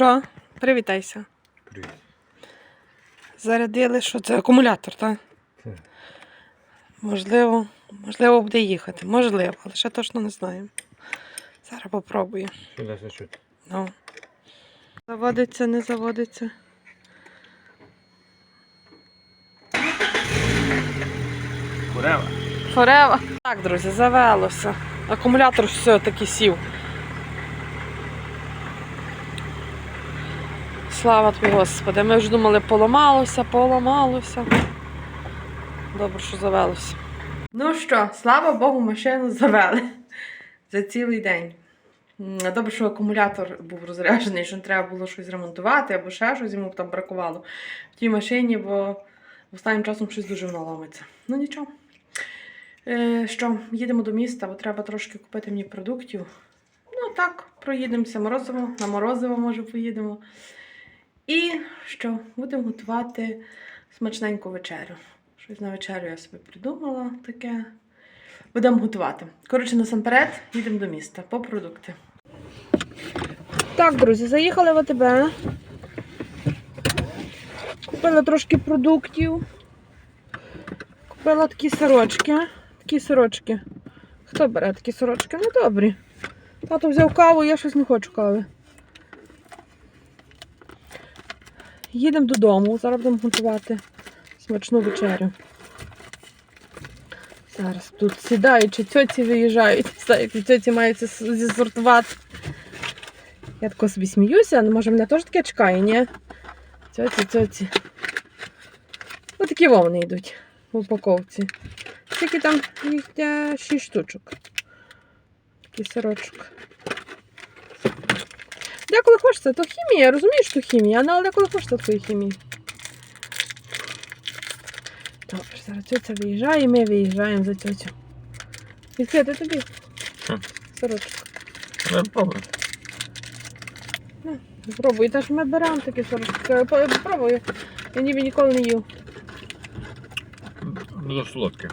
що? Привітайся. Привіт. Зарядили, що це акумулятор, так? Так. Можливо, можливо, буде їхати. Можливо, але ще точно не знаємо. Зараз попробую. Що? Ну. Заводиться, не заводиться. Курева. Форева. Так, друзі, завелося. Акумулятор все-таки сів. Слава тобі, Господи. Ми вже думали, поламалося, поламалося. Добре, що завелося. Ну що, слава Богу, машину завели за цілий день. Добре, що акумулятор був розряджений, що не треба було щось ремонтувати або ще щось йому там бракувало в тій машині, бо останнім часом щось дуже воно ламиться. Ну нічого. Е, що, їдемо до міста, бо треба трошки купити мені продуктів. Ну так, проїдемося морозиво, на морозиво, може, поїдемо. І що, будемо готувати смачненьку вечерю. Щось на вечерю я собі придумала таке. Будемо готувати. Коротше, насамперед, їдемо до міста по продукти. Так, друзі, заїхали в АТБ. Купила трошки продуктів. Купила такі сирочки. Такі сирочки. Хто бере такі сирочки? Ну добрі. Тато взяв каву, я щось не хочу кави. Їдемо додому, зараз будемо готувати смачну вечерю. Зараз тут сідаючи, цьоці виїжджають. Цьоці мається зісортувати. Я тако собі сміюся, але може мене теж таке чекає, ні? Цьоці, цьоці. Ось такі вовни йдуть в упаковці. Скільки там їх 6 штучок. Такий сирочок. Деколи хочеться, то хімія, я розумію, що хімія, але деколи хочеться такої хімії. Добре, зараз цьоця виїжджає, і ми виїжджаємо за цьоцю. Відкрити тобі? Що? Сирочок. Ну, пробуй. Та ж ми беремо такі сорочки. Попробуй. Я ніби ніколи не їв. Було солодке.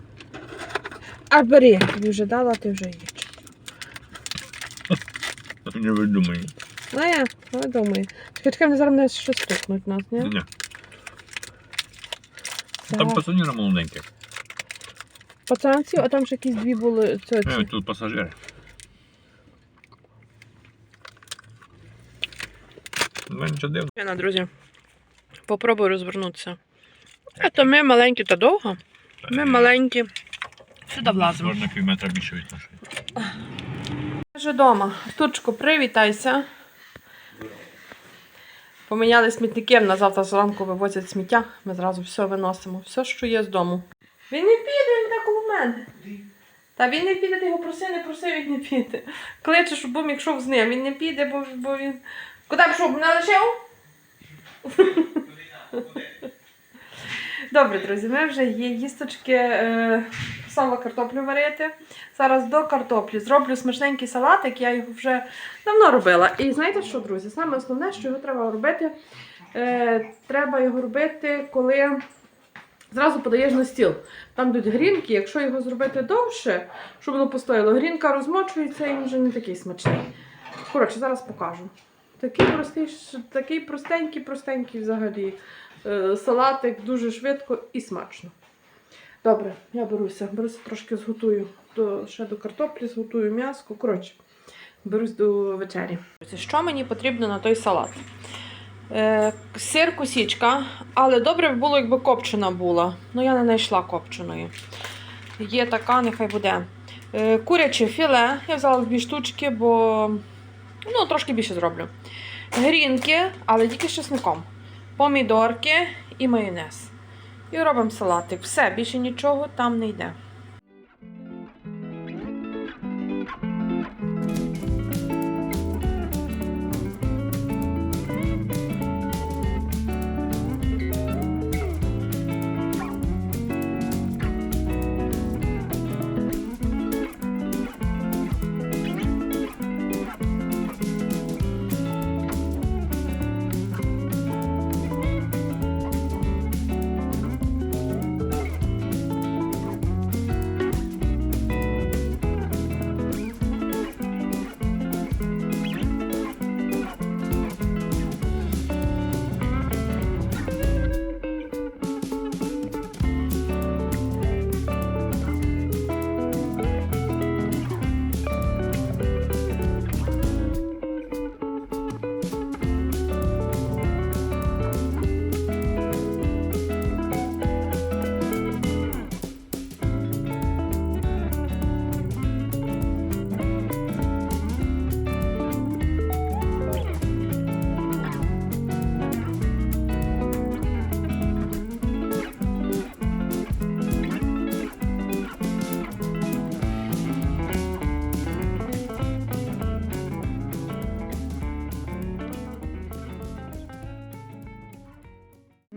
А бери, я тобі вже дала, ти вже їж. Не видумай. Ну я, я думаю. Чекай, чекай, вони зараз мене щось стукнуть нас, ні? Ні. Так. Там пацаніра молоденьке. Пацанці, а там ще якісь дві були цьоці. Е, Тут пасажири. Ну, нічого дивного. Яна, друзі, попробую розвернутися. А то ми маленькі та довго. Ми маленькі. Сюди влазимо. Можна пів метра більше від нашої. Вже вдома. Артурчику, привітайся. Поміняли смітники, на завтра зранку вивозять сміття. Ми зразу все виносимо, все, що є з дому. Він не піде, він так коло мене. Та він не піде, ти його проси, не просив, він не піде. Кличе, щоб бум йшов з ним. Він не піде, бо, бо він. Куди б пішов? Не лишив? Добре, друзі, ми вже є їсточки. Е, сало картоплю варити. Зараз до картоплі зроблю смачненький салатик, я його вже давно робила. І знаєте що, друзі? Саме основне, що його треба робити, е, треба його робити, коли зразу подаєш на стіл. Там йдуть грінки, якщо його зробити довше, щоб воно постояло, грінка розмочується і він вже не такий смачний. Коротше, зараз покажу. Такий простий, такий простенький, простенький взагалі е, салатик, дуже швидко і смачно. Добре, я беруся. Беруся трошки зготую до, ще до картоплі, зготую м'яско. Коротше, берусь до вечері. Що мені потрібно на той салат? Е, сир косічка, але добре б було, якби копчена була. Ну, я не знайшла копченої. Є така, нехай буде. Е, куряче філе. Я взяла дві штучки, бо ну, трошки більше зроблю. Грінки, але тільки з чесником. Помідорки і майонез. І робимо салатик. Все, більше нічого там не йде.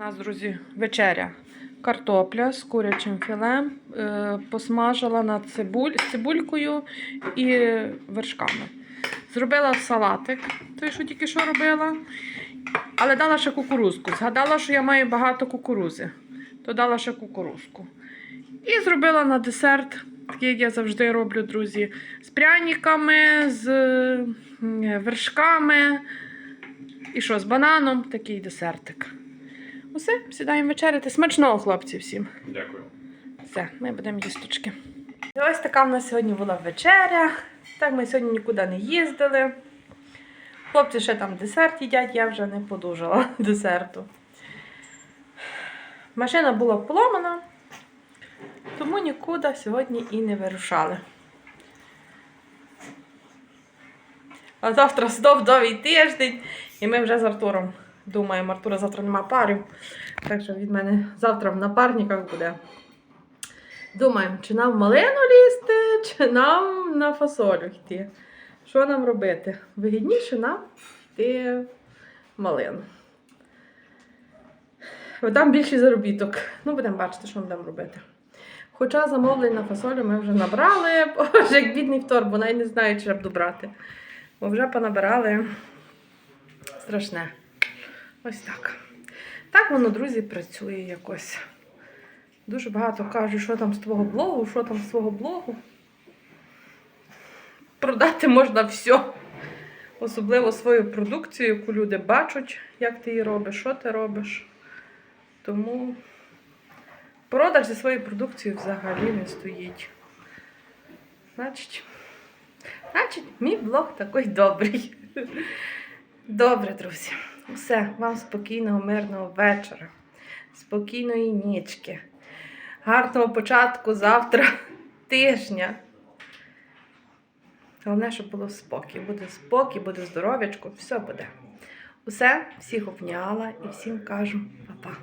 Нас, друзі, вечеря. Картопля з курячим філе, е, посмажила на цибуль, з цибулькою і вершками. Зробила салатик, той, що тільки що робила, але дала ще кукурузку. Згадала, що я маю багато кукурузи, то дала ще кукурузку. І зробила на десерт, такий, як я завжди роблю, друзі, з пряниками, з вершками. І що, з бананом такий десертик. Усе, сідаємо вечеряти. Смачного, хлопці, всім. Дякую. Все, ми будемо їсточки. І ось така в нас сьогодні була вечеря. Так, ми сьогодні нікуди не їздили. Хлопці ще там десерт їдять, я вже не подужала десерту. Машина була поломана, тому нікуди сьогодні і не вирушали. А завтра знов довгий тиждень, і ми вже з Артуром думаємо, Артура завтра нема парів. Так що від мене завтра в напарниках буде. Думаємо, чи нам малину лізти, чи нам на фасолю йти. Що нам робити? Вигідніше нам йти малину. Бо там більший заробіток. Ну, будемо бачити, що ми будемо робити. Хоча замовлень на фасолю ми вже набрали, боже, як бідний в торбу, навіть не знаю, чи треба добрати. Бо вже понабирали страшне. Ось так. Так воно, друзі, працює якось. Дуже багато кажуть, що там з твого блогу, що там з твого блогу. Продати можна все. Особливо свою продукцію, яку люди бачать, як ти її робиш, що ти робиш. Тому продаж зі своєю продукцією взагалі не стоїть. Значить, значить, мій блог такий добрий. Добре, друзі. Все, вам спокійного, мирного вечора, спокійної нічки, гарного початку завтра тижня. Головне, щоб було спокій. Буде спокій, буде здоров'ячко, все буде. Усе, всіх обняла і всім кажу па-па.